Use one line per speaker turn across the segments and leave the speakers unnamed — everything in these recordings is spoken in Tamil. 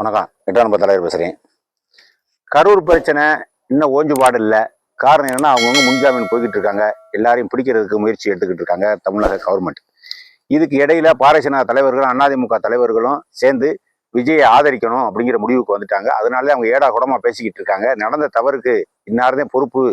வணக்கம். எட்டாம் நம்பர் தலைவர் பேசுகிறேன் கரூர் பிரச்சனை இன்னும் ஓஞ்சுபாடு இல்லை. காரணம் என்னன்னா அவங்கவுங்க முன்ஜாமீன் போய்கிட்டு இருக்காங்க எல்லாரையும் பிடிக்கிறதுக்கு முயற்சி எடுத்துக்கிட்டு இருக்காங்க தமிழக கவர்மெண்ட் இதுக்கு இடையில பாரசீன தலைவர்களும் அதிமுக தலைவர்களும் சேர்ந்து விஜயை ஆதரிக்கணும் அப்படிங்கிற முடிவுக்கு வந்துட்டாங்க. அதனாலே அவங்க ஏடா குடமாக பேசிக்கிட்டு இருக்காங்க நடந்த தவறுக்கு இன்னார்தான் பொறுப்பு.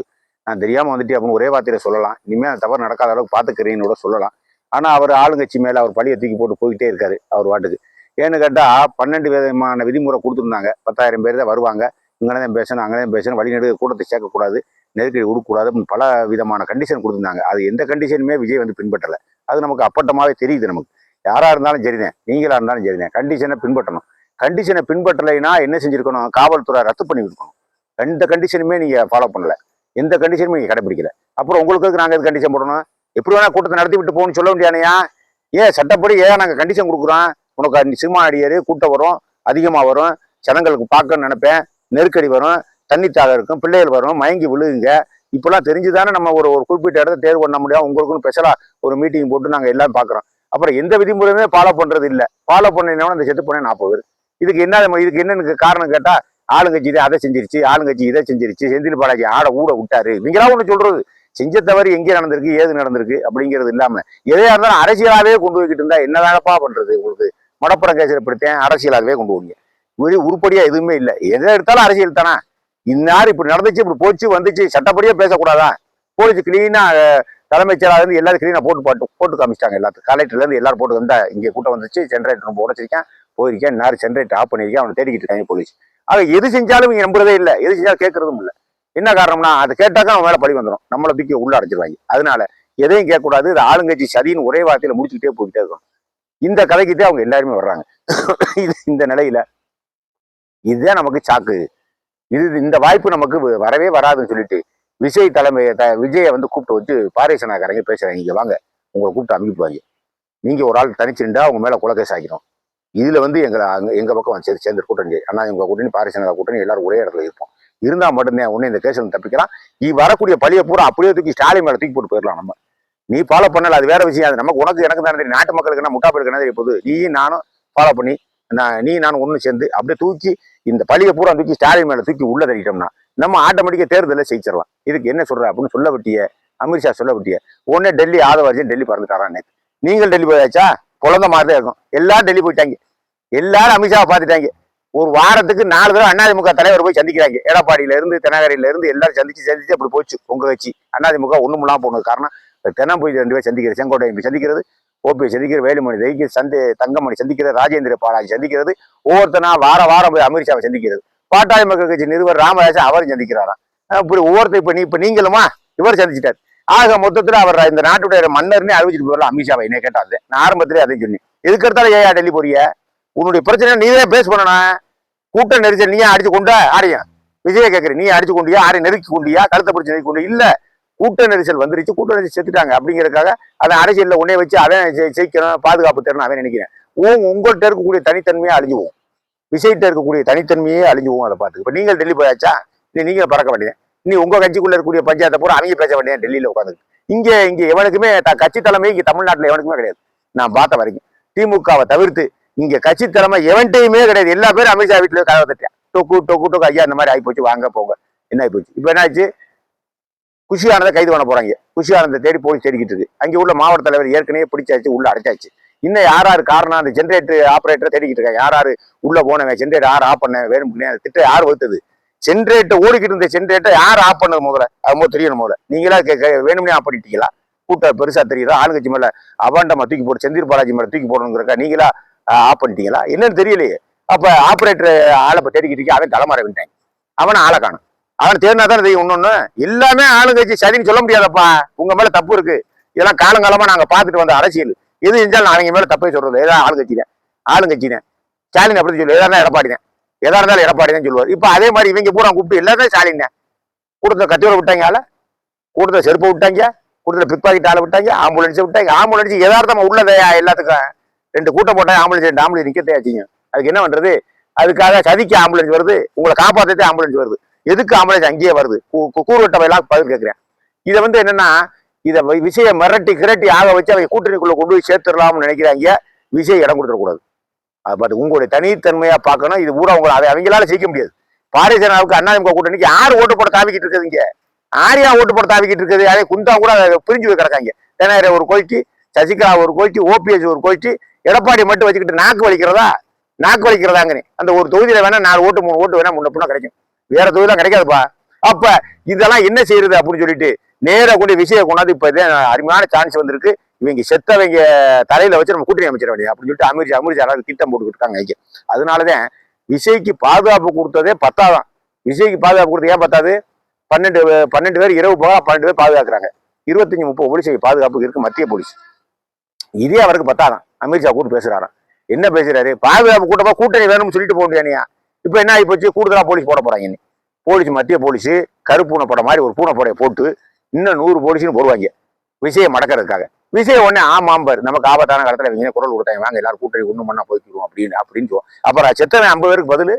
நான் தெரியாமல் வந்துட்டு அப்படின்னு ஒரே வார்த்தையில சொல்லலாம். இனிமேல் அந்த தவறு நடக்காத அளவுக்கு பார்த்துக்கிறேன்னு கூட சொல்லலாம். ஆனால் அவர் ஆளுங்கட்சி மேலே அவர் பழியை தூக்கி போட்டு போய்கிட்டே இருக்காரு அவர் வாட்டுக்கு. ஏன்னு கேட்டால் பன்னெண்டு விதமான விதிமுறை கொடுத்துருந்தாங்க. பத்தாயிரம் பேர் தான் வருவாங்க. இங்கே தான் பேசணும் அங்கே தான் பேசணும் வழிநெடுக்க கூட்டத்தை சேர்க்கக்கூடாது நெருக்கடி கொடுக்கக்கூடாது அப்படின்னு பல விதமான கண்டிஷன் கொடுத்துருந்தாங்க. அது எந்த கண்டிஷனுமே விஜய் வந்து பின்பற்றலை. அது நமக்கு அப்பட்டமாகவே தெரியுது நமக்கு. யாராக இருந்தாலும் சரிதான். நீங்களாக இருந்தாலும் சரிதான். கண்டிஷனை பின்பற்றணும். கண்டிஷனை பின்பற்றலைன்னா என்ன செஞ்சுருக்கணும்? காவல்துறை ரத்து பண்ணி இருக்கணும் எந்த கண்டிஷனுமே நீங்கள் ஃபாலோ பண்ணல. எந்த கண்டிஷனுமே நீங்கள் கடைப்பிடிக்கல. அப்புறம் உங்களுக்கு நாங்கள் எது கண்டிஷன் போடணும்? எப்படி வேணால் கூட்டத்தை நடத்தி விட்டு போகணும்னு சொல்ல முடியானையா ஏன் சட்டப்படி ஏன் நாங்கள் கண்டிஷன் கொடுக்குறோம்? உனக்கு அன்னைக்கு சினிமா நடிகர் கூட்டம் வரும் அதிகமாக வரும் ஜனங்களுக்கு பார்க்கணும்னு நினைப்பேன். நெருக்கடி வரும் தண்ணி தாக இருக்கும் பிள்ளைகள் வரும் மயங்கி விழுகுங்க. இப்பெல்லாம் தெரிஞ்சுதானே நம்ம ஒரு ஒரு குறிப்பிட்ட இடத்த தேர்வு பண்ண முடியும். உங்களுக்குன்னு ஸ்பெஷலாக ஒரு மீட்டிங் போட்டு நாங்கள் எல்லாம் பார்க்குறோம். அப்புறம் எந்த விதிமுறையுமே ஃபாலோ பண்ணுறது இல்லை. ஃபாலோ பண்ணா அந்த செத்து போனேன் நாற்பது பேர். இதுக்கு என்ன இதுக்கு என்னன்னு காரணம் கேட்டால் ஆளுங்கட்சி இதை அதை செஞ்சிருச்சு ஆளுங்கட்சி இதை செஞ்சிருச்சு செந்தில் பாலாஜி ஆடை ஊட விட்டாரு. இவங்களா ஒன்று சொல்றது. செஞ்ச தவறு எங்கே நடந்திருக்கு ஏது நடந்திருக்கு அப்படிங்கிறது இல்லாமல் எதையா இருந்தாலும் அரசியலாகவே கொண்டு போய்கிட்டு இருந்தா என்னதானப்பா பண்ணுறது உங்களுக்கு? மடப்புறம் கேசரிப்படுத்தேன் அரசியலாகவே கொண்டு போவீங்க. இவரே உருப்படியா எதுவுமே இல்லை. எதை எடுத்தாலும் அரசியல் தானே. இந்நேரம் இப்படி நடந்துச்சு இப்படி போச்சு வந்துச்சு சட்டப்படியே பேசக்கூடாதா? போலீஸ் கிளீனா தலைமைச் செயலாளர் இருந்து எல்லாரும் கிளீனா போட்டு போட்டு போட்டு காமிச்சிட்டாங்க எல்லாத்துக்கும் கலெக்டர்லேருந்து எல்லாரும் போட்டு வந்தா இங்க கூட்டம் வந்துச்சு ஜென்ரேட்டர் ரொம்ப உடச்சிருக்கேன் போயிருக்கேன் நேரம் ஜென்ரேட்டர் ஆஃப் பண்ணியிருக்கேன் அவனை தேடிக்கிட்டு இருக்காங்க போலீஸ் ஆக எது செஞ்சாலும் இங்கே நம்புறதே இல்லை. எது செஞ்சாலும் கேட்கறதும் இல்லை. என்ன காரணம்னா அதை கேட்டாக்கா அவன் மேல பழி வந்துடும் நம்மளை பிக்க உள்ள அடைச்சிருவாங்க. அதனால எதையும் கேட்கக்கூடாது. இது ஆளுங்கட்சி சதின்னு ஒரே வார்த்தையில முடிச்சுக்கிட்டே போய்கிட்டே இருக்கணும். இந்த கதைக்கிட்டே அவங்க எல்லாருமே வர்றாங்க. இது இந்த நிலையில இதுதான் நமக்கு சாக்கு இது இந்த வாய்ப்பு நமக்கு வ- வரவே வராதுன்னு சொல்லிட்டு விஜய் தலைமை த விஜயை வந்து கூப்பிட்டு வச்சு பாரேசனாக்காரங்க பேசுறாங்க. இங்க வாங்க. உங்களை கூப்பிட்டு அனுப்பிப்பாங்க. நீங்க ஒரு ஆள் தனிச்சிருந்தா அவங்க மேல குலகை ஆகிரும். இதுல வந்து எங்களை அங்க எங்க பக்கம் சேர்ந்து சேர்ந்து கூட்டணி ஆனா எங்க கூட்டணி பாரேசனகா கூட்டணி எல்லாரும் ஒரே இடத்துல இருப்போம். இருந்தா மட்டும்தான் உடனே இந்த கேஸ் தப்பிக்கலாம். நீ வரக்கூடிய பழிய பூரா அப்படியே தூக்கி ஸ்டாலின் மேல தூக்கி போட்டு போயிடலாம் நம்ம. நீ ஃபாலோ பண்ணல அது வேற விஷயம். அது நமக்கு உனக்கு எனக்கு தானே தெரியும். நாட்டு மக்களுக்கு என்ன முட்டா பேருக்கு போகுது. நீயும் நானும் ஃபாலோ பண்ணி நான் நீ நானும் ஒன்று சேர்ந்து அப்படியே தூக்கி இந்த பழியை பூரா தூக்கி ஸ்டாலின் மேல தூக்கி உள்ள தள்ளிட்டோம்னா நம்ம ஆட்டோமேட்டிக்காக தேர்தலில் ஜெயிச்சிடலாம். இதுக்கு என்ன சொல்ற அப்படின்னு சொல்ல விட்டிய அமித்ஷா சொல்ல விட்டிய உடனே டெல்லி ஆதவர்ஜன் டெல்லி பறந்துட்டாரான் நேற்று நீங்கள் டெல்லி போயாச்சா? குழந்த மாதிரி தான் இருக்கும். எல்லாரும் டெல்லி போயிட்டாங்க. எல்லாரும் அமித்ஷாவை பார்த்துட்டாங்க. ஒரு வாரத்துக்கு நாலு தடவை அதிமுக தலைவர் போய் சந்திக்கிறாங்க. எடப்பாடியில இருந்து தெனகரையில இருந்து எல்லாரும் சந்திச்சு சந்திச்சு அப்படி போச்சு. உங்க கட்சி அதிமுக ஒண்ணும் இல்லாம போனது காரணம் தெனம் ரெண்டு பேர் சந்திக்கிறது செங்கோட்டை போய் சந்திக்கிறது ஓபி சந்திக்கிற வேலுமணி தைக்கு சந்தி தங்கமணி சந்திக்கிறது ராஜேந்திர பாலாஜி சந்திக்கிறது ஒவ்வொருத்தனா வார வாரம் போய் அமித்ஷாவை சந்திக்கிறது. பாட்டாளி மக்கள் கட்சி நிறுவனர் ராமராஜன் அவரும் சந்திக்கிறாராம். இப்படி ஒவ்வொருத்தர் இப்போ நீ இப்போ நீங்களுமா? இவர் சந்திச்சிட்டார். ஆக மொத்தத்தில் அவர் இந்த நாட்டுடைய மன்னர்னே அறிவிச்சிட்டு போயிடலாம் அமித்ஷாவை என்ன கேட்டாரு நான் ஆரம்பத்திலே அதை சொன்னேன். எதுக்கு எடுத்தாலும் ஏயா டெல்லி போறிய உன்னுடைய பிரச்சனை நீதான் பேஸ் பண்ணணும். கூட்ட நெரிசல் நீயே அடிச்சு கொண்ட? ஆரியா விஜய கேட்குறேன். நீ அடிச்சு கொண்டியா? ஆரை நெருக்கி கொண்டியா? கழுத்தை பிடிச்சி நெருக்கி கொண்டு இல்லை. கூட்ட நெரிசல் வந்துருச்சு கூட்ட நெரிசல் செத்துட்டாங்க அப்படிங்கறதுக்காக அதை அரசியல்ல உன்னே வச்சு அதை ஜெயிக்கணும் பாதுகாப்பு தரணும் அவன் நினைக்கிறேன். உன் உங்கள்கிட்ட இருக்கக்கூடிய தனித்தன்மையை அழிஞ்சு போகும் விஜய்கிட்ட இருக்கக்கூடிய தனித்தன்மையே அழிஞ்சு அதை பார்த்து. இப்போ நீங்கள் டெல்லி போயாச்சா? நீ நீங்கள் பறக்க வேண்டியது நீ உங்கள் கட்சிக்குள்ள இருக்கக்கூடிய பஞ்சாயத்தை பூரா அவங்க பேச வேண்டியது டெல்லியில் உட்காந்து இங்கே இங்கே எவனுக்குமே த- கட்சி தலைமை இங்கே தமிழ்நாட்டில் எவனுக்குமே கிடையாது. நான் பார்த்த வரைக்கும். திமுகவை தவிர்த்து இங்கே கட்சி தலைமை எவன்ட்டையுமே கிடையாது. எல்லா பேரும் அமித்ஷா வீட்டில் கதவை தட்டேன் டொக்கு டொக்கு டொக்கு ஐயா இந்த மாதிரி ஆகிப்போச்சு வாங்க போங்க. என்ன ஆயிப்போச்சு? இப்போ என்னாச்சு? குஷி ஆனந்தை கைது பண்ண போறாங்க. குஷி ஆனந்தை தேடி போலீஸ் தேடிக்கிட்டு இருக்கு. அங்கே உள்ள மாவட்ட தலைவர் ஏற்கனவே பிடிச்சாச்சு உள்ள அடைச்சாச்சு. இன்னும் யார் யார் காரணம்? அந்த ஜென்ரேட்டர் ஆப்ரேட்டரை தேடிக்கிட்டு இருக்காங்க. யார் யார் உள்ள போனவன் ஜென்ரேட்டர் யார் ஆஃப் பண்ண வேணும் பண்ணி அந்த திட்டம் யார் வகுத்தது? ஜென்ரேட்டர் ஓடிக்கிட்டு இருந்த ஜென்ரேட்டர் யார் ஆஃப் பண்ணது முதல்ல? அது தெரியணும் முதல்ல. நீங்களா கே- வேணும்னே ஆஃப் பண்ணிட்டீங்களா? கூட்டம் பெருசா தெரியுதா? ஆளுங்கட்சி மேல அபாண்டமா தூக்கி போட்டு செந்தில் பாலாஜி மேல தூக்கி போடணுங்கிறக்கா நீங்களா ஆஃப் பண்ணிட்டீங்களா? என்னன்னு தெரியலையே. அப்ப ஆப்ரேட்டர் ஆளை தேடிக்கிட்டு இருக்கீங்க, அவன் தலைமறை விட்டாங்க. அவனை ஆளை காணும். அவன் தேர்னா தானே தெரியும் ஒன்னொன்னு எல்லாமே ஆளுங்கட்சி சரின்னு சொல்ல முடியாதப்பா. உங்க மேல தப்பு இருக்கு. இதெல்லாம் காலங்காலமா நாங்க பார்த்துட்டு வந்த அரசியல். எது செஞ்சாலும் அவங்க மேல தப்பே சொல்றது ஏதாவது ஆளுங்கட்சி தான் ஆளுங்கட்சி தான் ஸ்டாலின் அப்படி சொல்லு எதா இருந்தாலும் எடப்பாடி தான் எதா இருந்தாலும் எடப்பாடி தான் சொல்லுவார். இப்ப அதே மாதிரி இவங்க பூரா கூப்பிட்டு எல்லாத்தையும் ஸ்டாலின் தான் கூட்டத்தை கத்தியோட விட்டாங்க ஆள. கூட்டத்தை செருப்பை விட்டாங்க. கூட்டத்தில் பிக் பாக்கெட் ஆளை விட்டாங்க. ஆம்புலன்ஸை விட்டாங்க. ஆம்புலன்ஸ் எதார்த்தமா உள்ளதையா எல்லாத்துக்கும். ரெண்டு கூட்டம் போட்டாங்க ஆம்புலன்ஸ் ரெண்டு ஆம்புலன்ஸ் நிக்கத்தையாச்சிங்க அதுக்கு என்ன பண்றது? அதுக்காக சதிக்கு ஆம்புலன்ஸ் வருது. உங்களை காப்பாத்ததே ஆம்புலன்ஸ் வருது. எதுக்கு ஆம்புலன்ஸ் அங்கேயே வருது? கூ- கூறுவட்ட எல்லாம் பதில் கேட்கிறேன். இதை வந்து என்னன்னா இதை விஜயை மிரட்டி கிரட்டி ஆக வச்சு அவங்க கூட்டணிக்குள்ள கொண்டு போய் சேர்த்துடலாம்னு நினைக்கிறாங்க. விஷயம் இடம் கொடுத்துடக்கூடாது. பட் உங்களுடைய தனித்தன்மையா பார்க்கணும். இது கூட உங்களை அதை அவங்களால ஜெயிக்க முடியாது. பாரதிய ஜனதாவுக்கு அண்ணாதிமுக கூட்டணிக்கு யார் ஓட்டு போட தாவிக்கிட்டு இருக்குது இங்க. ஆரியா ஓட்டு போட தாவிக்கிட்டு இருக்குது. அதே குந்தா கூட அதை பிரிஞ்சு போய் கிடக்காங்க. தெனாயிர ஒரு கோயிச்சு சசிகலா ஒரு கோயிச்சு ஓபிஎஸ் ஒரு கோயிச்சு எடப்பாடி மட்டும் வச்சுக்கிட்டு நாக்கு வலிக்கிறதா? நாக்கு வலிக்கிறதாங்கன்னு. அந்த ஒரு தொகுதியில வேணா நாலு ஓட்டு மூணு ஓட்டு வேணா முன்ன பின்னா கிடைக்கும். வேற தொழிலாம் கிடைக்காதுப்பா. அப்ப இதெல்லாம் என்ன செய்யறது அப்படின்னு சொல்லிட்டு நேராக கொண்டு விஷயம் கொண்டாந்து இப்ப இதே அருமையான சான்ஸ் வந்திருக்கு. இவங்க செத்தவங்க தலையில வச்சு நம்ம கூட்டணி அமைச்சிட வேண்டியது அப்படின்னு சொல்லிட்டு அமித்ஷா அமித்ஷா அளவுக்கு திட்டம் போட்டுக்கிட்டு இருக்காங்க ஐக்கிய அதனாலதான் விஜய்க்கு பாதுகாப்பு கொடுத்ததே பத்தாதான். விஜய்க்கு பாதுகாப்பு கொடுத்தது ஏன் பத்தாது? பன்னெண்டு பன்னெண்டு பேர் இரவு போக பன்னெண்டு பேர் பாதுகாக்கிறாங்க. இருபத்தஞ்சு முப்பது போலீஸ் பாதுகாப்புக்கு இருக்கு மத்திய போலீஸ். இதே அவருக்கு பத்தாதான். அமித்ஷா கூட்டு பேசுறாராம். என்ன பேசுறாரு? பாதுகாப்பு கூட்டமா கூட்டணி வேணும்னு சொல்லிட்டு போக முடியானியா இப்போ என்ன ஆகி போச்சு? கூடுதலாக போலீஸ் போட போகிறாங்க இனி. போலீஸ் மத்திய போலீஸ் கருப்பூனை படம் மாதிரி ஒரு பூனைப்படையை போட்டு இன்னும் நூறு போலீஸ்னு போடுவாங்க. விஷயம் மடக்கிறதுக்காக விஷயம் உடனே ஆமாம்பார் நமக்கு ஆபத்தான காலத்தில் இவங்க குரல் கொடுத்தாங்க. வாங்க எல்லாரும் கூட்டணி ஒண்ணு மண்ணா போய்க்கிடுவோம் அப்படின்னு அப்படின்னு சொல்லுவோம். அப்புறம் செத்தவன் ஐம்பது பேருக்கு பதில்?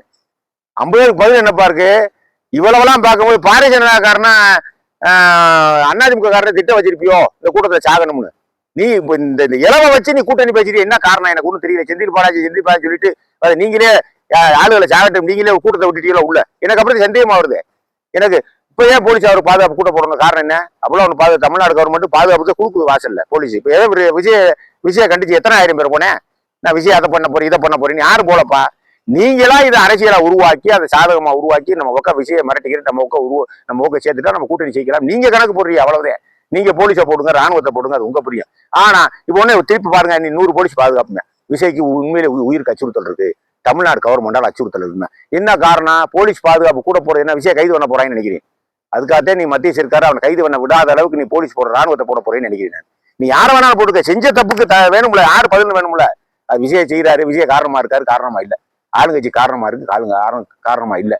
ஐம்பது பேருக்கு பதில் என்னப்பா இருக்கு? இவ்வளவெல்லாம் பார்க்கும்போது பாரதிய ஜனதாக்காரனா அதிமுக காரனை திட்டம் வச்சிருப்பியோ? இந்த கூட்டத்தில் சாகணும்னு. நீ இப்போ இந்த இந்த இளவை வச்சு நீ கூட்டணி பேசிட்டு என்ன காரணம்? எனக்கு ஒன்றும் தெரியல. செந்தில் பாலாஜி செந்தில் பாலாஜி சொல்லிட்டு அதை நீங்களே ஆளுகளை சாகட்டும். நீங்களே கூட்டத்தை விட்டுட்டீங்களா உள்ள? எனக்கு அப்புறம் சந்தேகமா வருது. எனக்கு இப்ப ஏன் போலீஸ் அவர் பாதுகாப்பு கூட்ட போடணும் காரணம் என்ன? அவ்வளவு ஒன்று பாது தமிழ்நாடு கவர்மெண்ட் பாதுகாப்பு கொடுக்குது வாசல்ல போலீஸ் இப்ப ஏதோ ஒரு விஜய விஜய கண்டிச்சு எத்தனை ஆயிரம் பேர் போனேன்? நான் விஜய் அதை பண்ண போறேன் இதை பண்ண போறேன் யாரு போலப்பா? நீங்களா இதை அரசியலா உருவாக்கி அதை சாதகமா உருவாக்கி நம்ம ஒக்க விஜய மிரட்டிக்கிட்டு நம்ம பக்கம் உருவ நம்ம உக்க சேர்த்துட்டா நம்ம கூட்டணி செய்யலாம் நீங்க கணக்கு போடுறீங்க அவ்வளவுதான். நீங்க போலீஸை போடுங்க ராணுவத்தை போடுங்க அது உங்க புரியும். ஆனா இப்போ உடனே திருப்பி பாருங்க நீ நூறு போலீஸ் பாதுகாப்புங்க. விஜய்க்கு உண்மையிலே உயிர் கச்சுறுத்தல் இருக்கு தமிழ்நாடு கவர்மெண்டால் அச்சுறுத்தல் இருக்குங்க என்ன காரணம்? போலீஸ் பாதுகாப்பு கூட போகிறது என்ன விஷயம் கைது பண்ண போறான்னு நினைக்கிறேன். அதுக்காகத்தே நீ மத்திய சர்க்கார் அவனை கைது பண்ண விடாத அளவுக்கு நீ போலீஸ் போடுற ராணுவத்தை போட போறேன்னு நினைக்கிறேன் நீ யாரை வேணாலும் போட்டுக்க. செஞ்ச தப்புக்கு த வேணும்ல. யார் பதில் வேணும்ல. அது விஜய் செய்கிறாரு விஜய காரணமா இருக்காரு. காரணமா இல்ல. ஆளுங்கட்சி காரணமா இருக்கு. ஆளுங்க காரணம் காரணமா இல்ல.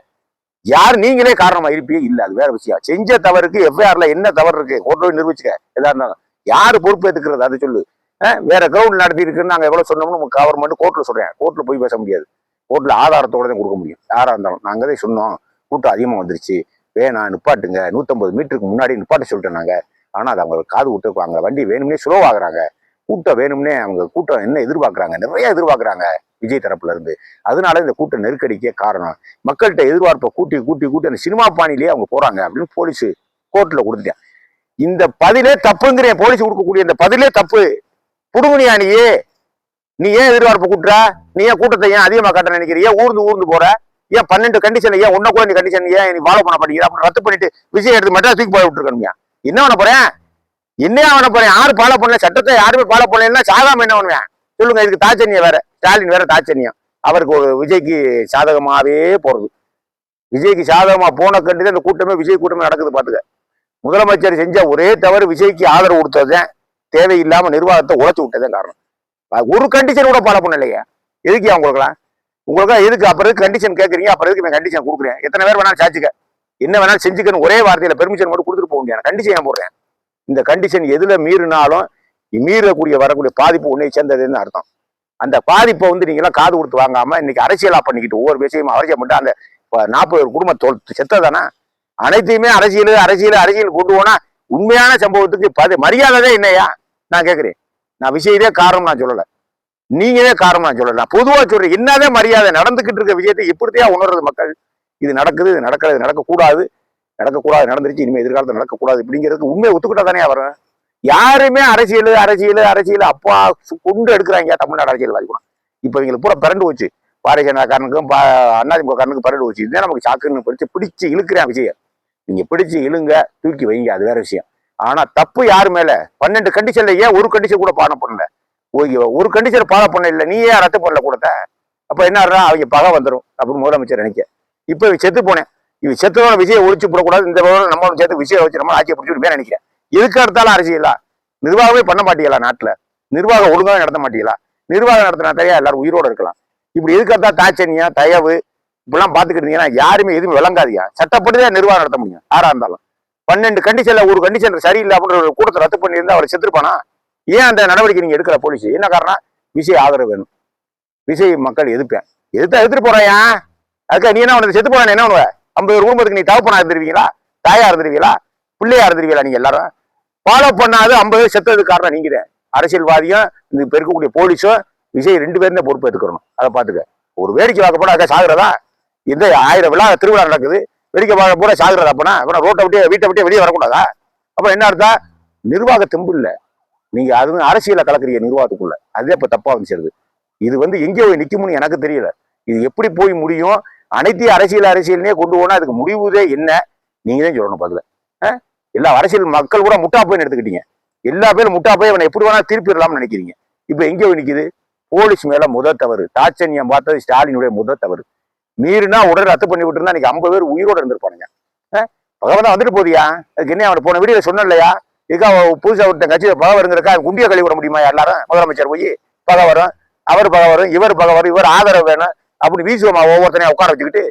யார் நீங்களே காரணமா இருப்பியே இல்ல. அது வேற விஷயம். செஞ்ச தவறுக்கு எஃப்ஐஆர்ல என்ன தவறு இருக்கு? கோர்ட்ல நிரூபிச்சுக்க. எதா இருந்தாலும். யாரு பொறுப்பு ஏத்துக்கிறது அது சொல்லு. வேற கிரவுண்ட் நடத்தி இருக்குன்னு நாங்கள் எவ்வளோ சொன்னோம்னு கவர்மெண்ட் கோர்ட்டில் சொல்கிறேன் கோர்ட்டில் போய் பேச முடியாது. கோர்ட்டில் ஆதாரத்தோட தான் கொடுக்க முடியும். யாராக இருந்தாலும். நாங்கள் தான் சொன்னோம். கூட்டம் அதிகமாக வந்துருச்சு. வேணாம் நிப்பாட்டுங்க. நூற்றம்பது மீட்டருக்கு முன்னாடி நிப்பாட்ட சொல்லிட்டோம் நாங்கள் ஆனால் அது அவங்க காது விட்டுக்குவாங்க வண்டி வேணும்னே ஸ்லோ கூட்டம் வேணும்னே அவங்க கூட்டம் என்ன எதிர்பார்க்குறாங்க? நிறைய எதிர்பார்க்குறாங்க விஜய் தரப்புல இருந்து. அதனால இந்த கூட்ட நெருக்கடிக்கே காரணம். மக்கள்கிட்ட எதிர்பார்ப்பை கூட்டி கூட்டி கூட்டி அந்த சினிமா பாணியிலேயே அவங்க போறாங்க அப்படின்னு போலீஸ் கோர்ட்டில் கொடுத்துட்டேன். இந்த பதிலே தப்புங்கிறேன். போலீஸ் கொடுக்கக்கூடிய இந்த பதிலே தப்பு. புடுங்குனியா நீயே நீ ஏன் எதிர்பார்ப்பு கூட்டுற? நீ ஏன் கூட்டத்தை ஏன் அதிகமா காட்ட நினைக்கிறிய? ஊர்ந்து ஊர்ந்து போற. ஏன் பன்னெண்டு கண்டிஷன் ஏன் ஒன்ன கூட நீ கண்டிஷன் ஏன் நீ ஃபாலோ பண்ண மாட்டேங்கிற? அப்புறம் ரத்து பண்ணிட்டு விஜய் எடுத்து மட்டும் தூக்கி போய் விட்டுருக்கணுமியா. என்ன பண்ண போறேன்? என்ன பண்ண போறேன்? யாரும் ஃபாலோ பண்ணல? சட்டத்தை யாருமே ஃபாலோ பண்ணலன்னா சாதகம் என்ன பண்ணுவேன்? சொல்லுங்க இதுக்கு தாச்சன்யம் வேற. ஸ்டாலின் வேற தாச்சன்யம் அவருக்கு ஒரு விஜய்க்கு சாதகமாவே போறது. விஜய்க்கு சாதகமா போன கண்டு இந்த கூட்டமே விஜய் கூட்டமே நடக்குது பாத்துக்க. முதலமைச்சர் செஞ்ச ஒரே தவறு விஜய்க்கு ஆதரவு கொடுத்ததுதான் தேவையில்லாம நிர்வாகத்தை உழைச்சு விட்டதே காரணம். ஒரு கண்டிஷன் கூட ஃபாலோ பண்ணலையே. எதுக்கு உங்களுக்குலாம் உங்களுக்கு எதுக்கு? அப்புறம் எதுக்கு கண்டிஷன் கேட்குறீங்க? அப்புறம் எதுக்கு நான் கண்டிஷன் கொடுக்குறேன்? எத்தனை பேர் வேணாலும் சாச்சுக்க. என்ன வேணாலும் செஞ்சுக்கன்னு ஒரே வார்த்தையில பெர்மிஷன் மட்டும் கொடுத்துட்டு போக முடியாது. கண்டிஷன் ஏன் போடுறேன்? இந்த கண்டிஷன் எதுல மீறினாலும் மீறக்கூடிய வரக்கூடிய பாதிப்பு உன்னை சேர்ந்ததுன்னு அர்த்தம். அந்த பாதிப்பை வந்து நீங்களாம் காது கொடுத்து வாங்காம இன்னைக்கு அரசியலா பண்ணிக்கிட்டு ஒவ்வொரு விஷயமும் அரசியல் மட்டும் அந்த நாற்பது குடும்பம் தொல் செத்ததானா? அனைத்தையுமே அரசியல் அரசியல் அரசியல் கொண்டு போனா உண்மையான சம்பவத்துக்கு மரியாதை தான் என்னையா? நான் கேட்குறேன் நான் விஷயத்தே காரணம் நான் சொல்லலை. நீங்களே காரணம் நான் சொல்லலை. நான் பொதுவா சொல்றேன். என்னதே மரியாதை நடந்துக்கிட்டு இருக்க விஷயத்தை இப்படித்தையா உணர்றது மக்கள். இது நடக்குது இது நடக்கிறது நடக்கக்கூடாது. நடக்கக்கூடாது நடந்துருச்சு இனிமே எதிர்காலத்தில் நடக்கக்கூடாது இப்படிங்கிறதுக்கு உண்மையை ஒத்துக்கிட்டா தானே வரேன் யாருமே அரசியல் அரசியல் அரசியல் அப்பா கொண்டு எடுக்கிறாங்க தமிழ்நாடு அரசியல் கூட. இப்போ இவங்களுக்கு பூரா பிறண்டு போச்சு. பாரதிய ஜனதாக்காரனுக்கும் பா அண்ணாதிமுக காரனுக்கும் பிறண்டு போச்சு. இதுதான் நமக்கு சாக்குன்னு பிடிச்சு பிடிச்சு இழுக்கிறேன் விஜயம் நீங்க பிடிச்சு இழுங்க தூக்கி வைங்க அது வேற விஷயம். ஆனா தப்பு யாரு மேல? பன்னெண்டு கண்டிஷன்ல ஏன் ஒரு கண்டிஷன் கூட பாடம் பண்ணல? ஓகே ஒரு கண்டிஷன் பாடம் பண்ண இல்லை நீ ஏன் ரத்து பண்ணல கூடத்த அப்ப என்ன அவங்க பகை வந்துடும் அப்படின்னு முதலமைச்சர் நினைக்க. இப்ப செத்து போனேன். இவ செத்தவன விஜய் ஒழிச்சு போடக்கூடாது இந்த விவரம் நம்ம சேர்த்து விஷயம் வச்சு நம்ம ஆட்சியை பிடிச்சி விடுமே நினைக்கிறேன். எதுக்கு எடுத்தாலும் அரசியலா? நிர்வாகமே பண்ண மாட்டீங்களா நாட்டுல? நிர்வாகம் ஒழுங்காக நடத்த மாட்டீங்களா? நிர்வாகம் நடத்தினா தயா எல்லாரும் உயிரோட இருக்கலாம். இப்படி எதுக்கு எடுத்தா தயவு இப்படிலாம் பாத்துக்கிட்டு இருந்தீங்கன்னா யாருமே எதுவும் விளங்காதியா சட்டப்படிதான் நிர்வாகம் நடத்த முடியும் யாரா இருந்தாலும். பன்னெண்டு கண்டிஷன்ல ஒரு கண்டிஷன் சரியில்லை அப்படின்ற ஒரு கூட்டத்தை ரத்து பண்ணியிருந்தா அவர் செத்துருப்பானா? ஏன் அந்த நடவடிக்கை நீங்க எடுக்கிற போலீஸ்? என்ன காரணம்? விஜய் ஆதரவு வேணும். விஜய் மக்கள் எதிர்ப்பேன். எதிர்த்தா எடுத்துட்டு போறாயா அதுக்கு நீ என்ன உனக்கு செத்து போறான் என்ன பண்ணுவ ஐம்பது குடும்பத்துக்கு நீ தவப்பனா இருந்துருவீங்களா? தாயா இருந்துருவீங்களா? பிள்ளையா இருந்துருவீங்களா நீங்க எல்லாரும்? ஃபாலோ பண்ணாது ஐம்பது செத்ததுக்கு காரணம் நீங்க அரசியல்வாதியும் இந்த இப்போ இருக்கக்கூடிய போலீஸும் விஜய் ரெண்டு பேரும் தான் பொறுப்பு எடுத்துக்கணும் அதை பாத்துக்க ஒரு வேடிக்கை பார்க்க அக்கா சாகுறதா? இந்த ஆயிரம் விழா திருவிழா நடக்குது. வெடிக்க பார்க்க பூரா சாகுறது அப்பனா? அப்புறம் ரோட்டை விட்டு வீட்டை விட்டு வெளியே வரக்கூடாதா? அப்புறம் என்ன அர்த்தம்? நிர்வாக தெம்பு இல்லை. நீங்க அது அரசியல கலக்குறீங்க நிர்வாகத்துக்குள்ள. அதே இப்ப தப்பா வந்து இது வந்து எங்கே போய் நிற்கும்னு எனக்கு தெரியல. இது எப்படி போய் முடியும்? அனைத்து அரசியல் அரசியல்னே கொண்டு போனா அதுக்கு முடிவுதே என்ன? நீங்க தான் சொல்லணும் பதில. எல்லா அரசியல் மக்கள் கூட முட்டா போய் எடுத்துக்கிட்டீங்க. எல்லா பேரும் முட்டா போய் அவனை எப்படி வேணா திருப்பிடலாம்னு நினைக்கிறீங்க. இப்ப எங்கே போய் நிற்கிது போலீஸ் மேல முதல் தவறு. தாட்சண்யம் பார்த்தது ஸ்டாலினுடைய முதல் தவறு. மீறினா உடனே ரத்து பண்ணி விட்டுருந்தா இன்னைக்கு ஐம்பது பேர் உயிரோடு இருந்திருப்பானுங்க. அஹ்? பகவன் தான் வந்துட்டு போதியா? அதுக்கு என்ன அவன் போன வீடியோ சொன்னேன் இல்லையா இதுக்கா புதுசாக புதுசா விட்ட கட்சியில பகவருங்கிறக்கா குண்டியை கழுவி விட முடியுமா எல்லாரும்? முதலமைச்சர் போய் பகவரும் அவர் பகவரும் இவர் பகவரும் இவர் ஆதரவு வேணும் அப்படி வீசுவோமா? ஒவ்வொருத்தனையும் உட்கார வச்சுக்கிட்டு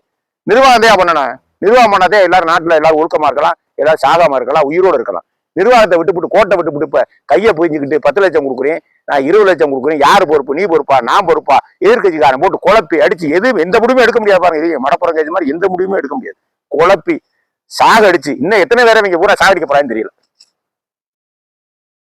நிர்வாகம் தான் பண்ணணும். நிர்வாகம் பண்ணாதே எல்லாரும் நாட்டில் எல்லாரும் ஒழுக்கமாக இருக்கலாம் எல்லாரும் சாதகமாக இருக்கலாம் உயிரோடு இருக்கலாம். நிர்வாகத்தை விட்டுப்புட்டு கோட்டை விட்டுப்புட்டு இப்போ கையை புரிஞ்சுக்கிட்டு பத்து லட்சம் கொடுக்குறேன் நான் இருபது லட்சம் கொடுக்குறேன் யார் பொறுப்பு நீ பொறுப்பா நான் பொறுப்பா? எதிர்கட்சிக்காரன் போட்டு குழப்பி அடிச்சு எது எந்த முடிவுமே எடுக்க முடியாது பாருங்க. இது மடப்புறம் கேஜ் மாதிரி எந்த முடிவுமே எடுக்க முடியாது. குழப்பி சாக அடிச்சு இன்னும் எத்தனை பேரை நீங்க பூரா சாகடிக்க போறான்னு தெரியல.